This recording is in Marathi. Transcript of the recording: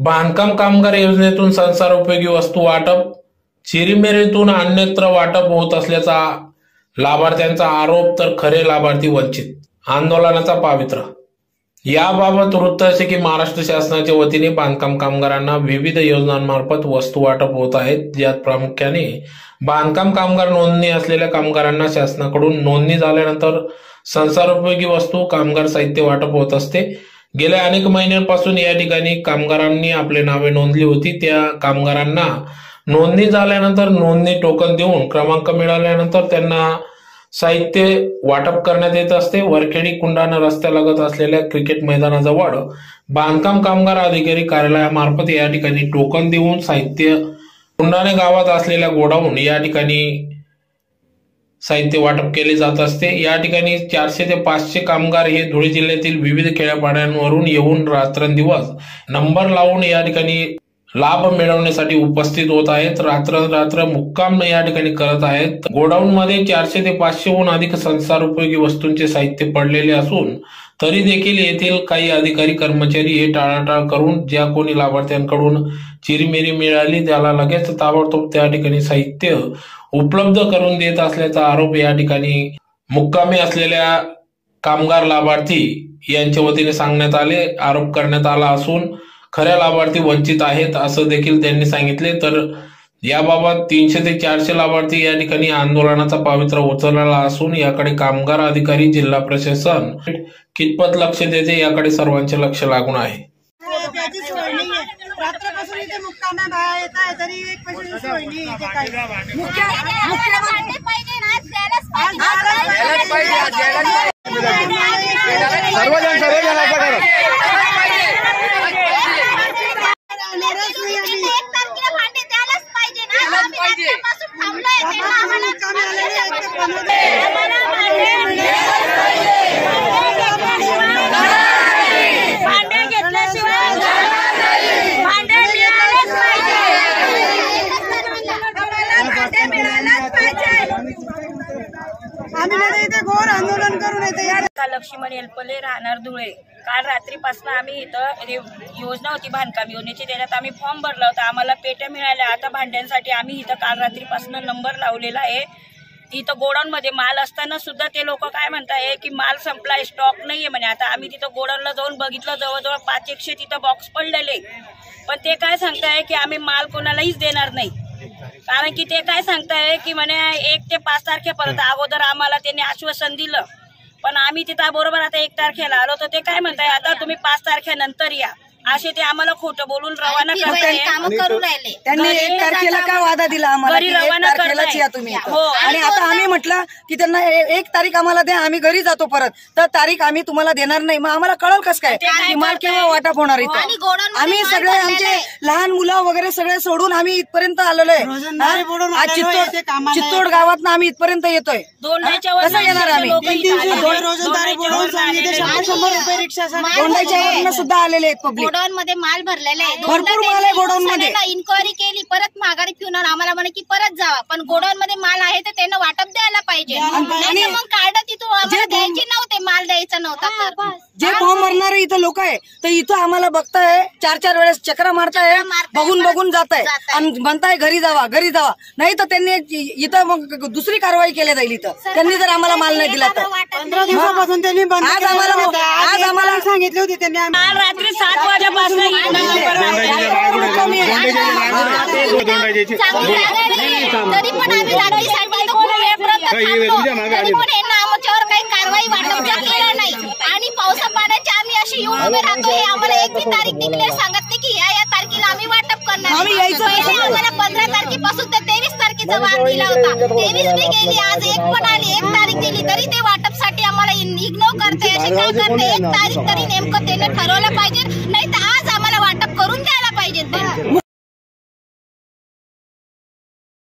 बांधकाम कामगार योजनेतून संसार उपयोगी वस्तू वाटप चिरीमेरीतून अन्यत्र वाटप होत असल्याचा लाभार्थ्यांचा आरोप तर खरे लाभार्थी वंचित. आंदोलनाचा पावित्र याबाबत वृत्त असे की महाराष्ट्र शासनाच्या वतीने बांधकाम कामगारांना विविध योजनांमार्फत वस्तू वाटप होत आहेत. ज्यात प्रामुख्याने बांधकाम कामगार नोंदणी असलेल्या कामगारांना शासनाकडून नोंदणी झाल्यानंतर संसारोपयोगी वस्तू कामगार साहित्य वाटप होत असते. गेल्या अनेक महिन्यांपासून या ठिकाणी कामगारांनी आपले नावे नोंदली होती. त्या कामगारांना नोंदणी झाल्यानंतर नोंदणी टोकन देऊन क्रमांक मिळाल्यानंतर त्यांना साहित्य वाटप करण्यात येत असते. वरखेडी कुंडाणा रस्त्यालगत असलेल्या क्रिकेट मैदानाजवळ बांधकाम कामगार अधिकारी कार्यालयामार्फत या ठिकाणी टोकन देऊन साहित्य कुंडाणे गावात असलेल्या गोडाऊन या ठिकाणी साहित्य वाटप केले जात असते. या ठिकाणी चारशे ते पाचशे कामगार हे धुळे जिल्ह्यातील विविध खेड्यापाड्यांवरून येऊन रात्रंदिवस नंबर लावून या ठिकाणी लाभ मिळवण्यासाठी उपस्थित होत आहेत. रात्र रात्र मुक्काम या ठिकाणी करत आहेत. गोडाऊन मध्ये चारशे ते पाचशेहून अधिक संसार उपयोगी वस्तूंचे साहित्य पडलेले असून तरी देखील येथील काही अधिकारी कर्मचारी हे टाळाटाळ करून ज्या कोणी लाभार्थ्यांकडून चिरीमिरी मिळाली त्याला लगेच ताबडतोब त्या ठिकाणी साहित्य उपलब्ध करून देत असल्याचा आरोप या ठिकाणी मुक्कामी असलेल्या कामगार लाभार्थी यांच्या वतीने सांगण्यात आले. आरोप करण्यात आला असून खऱ्या लाभार्थी वंचित आहेत असं देखील त्यांनी सांगितले तर याबाबत तीनशे ते चारशे लाभार्थी या ठिकाणी आंदोलनाचा पावित्र्य उचलला असून याकडे कामगार अधिकारी जिल्हा प्रशासन कितपत लक्ष देते याकडे सर्वांचे लक्ष लागून आहे त्याची सोय नाहीये रात्रपासून इथे मुक्काम आहे बाया येत आहे तरी एक पैशाची सोय नाही इथे काही मुख्य सर्वजण सर्वजण असं करा राहणारच नाही आम्ही रात्रपासून मुक्कामी आलेले आहेत ते बनवते. भांडे घेतल्याशिवाय भांडे मिळालेच पाहिजे भांडे मिळायलाच पाहिजे आम्ही नाही तर इथे घोर आंदोलन करून येते या का लक्ष्मण एलपले राहणार धुळे. काल रात्रीपासून आम्ही इथं योजना होती बांधकाम योजनेची. त्याच्यात आम्ही फॉर्म भरला होता. आम्हाला पेट्या मिळाल्या. आता भांड्यांसाठी आम्ही इथं काल रात्रीपासून नंबर लावलेला आहे. इथं गोडाऊन मध्ये माल असताना सुद्धा ते लोक काय म्हणताय की माल संपलाय स्टॉक नाहीये म्हणे. आता आम्ही तिथं गोडाऊनला जाऊन बघितलं. जवळजवळ पाच एकशे तिथं बॉक्स पडलेले. पण ते काय सांगताय की आम्ही माल कोणालाहीच देणार नाही. कारण की ते काय सांगताय की म्हणे एक ते पाच तारखेपर्यंत अगोदर आम्हाला त्यांनी आश्वासन दिलं. पण आम्ही तिथं बरोबर आता एक तारखेला आलो तर ते काय म्हणताय? आता तुम्ही पाच तारखेनंतर या. असे ते आम्हाला खोटं बोलून रवाना करताय करू राहिले. त्यांनी एक तारखेला काय वादा दिला आम्हाला? घरी की एक रवाना तारखेलाच करताय. या तुम्ही. इथं. हो. आणि आता आम्ही म्हटलं की त्यांना ए- एक तारीख आम्हाला द्या. आम्ही घरी जातो परत. तर तारीख आम्ही तुम्हाला देणार नाही. मग आम्हाला कळल कस काय? काय की माल? केव्हा वाटप होणार इथं? आम्ही सगळे आमचे लहान मुलं वगैरे सगळे सोडून आम्ही इथपर्यंत आलेलो आहे. चित्तोड चित्तोड गावात आम्ही इथपर्यंत येतोय. कसं येणार आम्ही? लोकं इथं आलेले. रोजंदारी. दोंडाच्या वरनं सुद्धा आलेले आहेत पब्लिक गोडाऊन मध्ये माल भरलेला आहे. भरपूर माल आहे गोडाऊन मध्ये. इन्क्वायरी केली परत माघारी घेऊन. आम्हाला म्हणे की परत जावा. पण गोडाऊन मध्ये माल आहे तर त्यांना वाटप द्यायला पाहिजे. मग कार्ड तिथून. आम्हाला द्यायचे नव्हते माल द्यायचा नव्हता जे फॉर्म भरणारे इथं लोक आहे तर इथं आम्हाला बघताय चार चार वेळेस चक्र मारताय बघून बघून जात आहे जाताय. आणि म्हणताय घरी जावा घरी जावा. नाही तर त्यांनी इथं मग दुसरी कारवाई केली जाईल इथं. त्यांनी जर आम्हाला माल नाही दिला तर. पंधरा दिवसापासून त्यांनी आज आम्हाला आज आम्हाला सांगितले होते त्यांनी काल रात्री सात वाजेपासून पाण्याची येऊन उभे राहतो हे आम्हाला एक तारीख डिक्लेअर सांगत नाही की या या तारखेला आम्ही वाटप करणार. आम्ही आहे. यायचं पहिले आम्हाला पंधरा तारखेपासून तर तेवीस तारखेचा वाद दिला होता. तेवीस बी गेली आज एक पण आली एक तारीख दिली तरी ते वाटपसाठी आम्हाला इग्नोर करते. असे काय करते? एक तारीख तरी नेमकं त्याने ठरवलं पाहिजे. नाही तर आज आम्हाला वाटप करून द्यायला पाहिजे. ते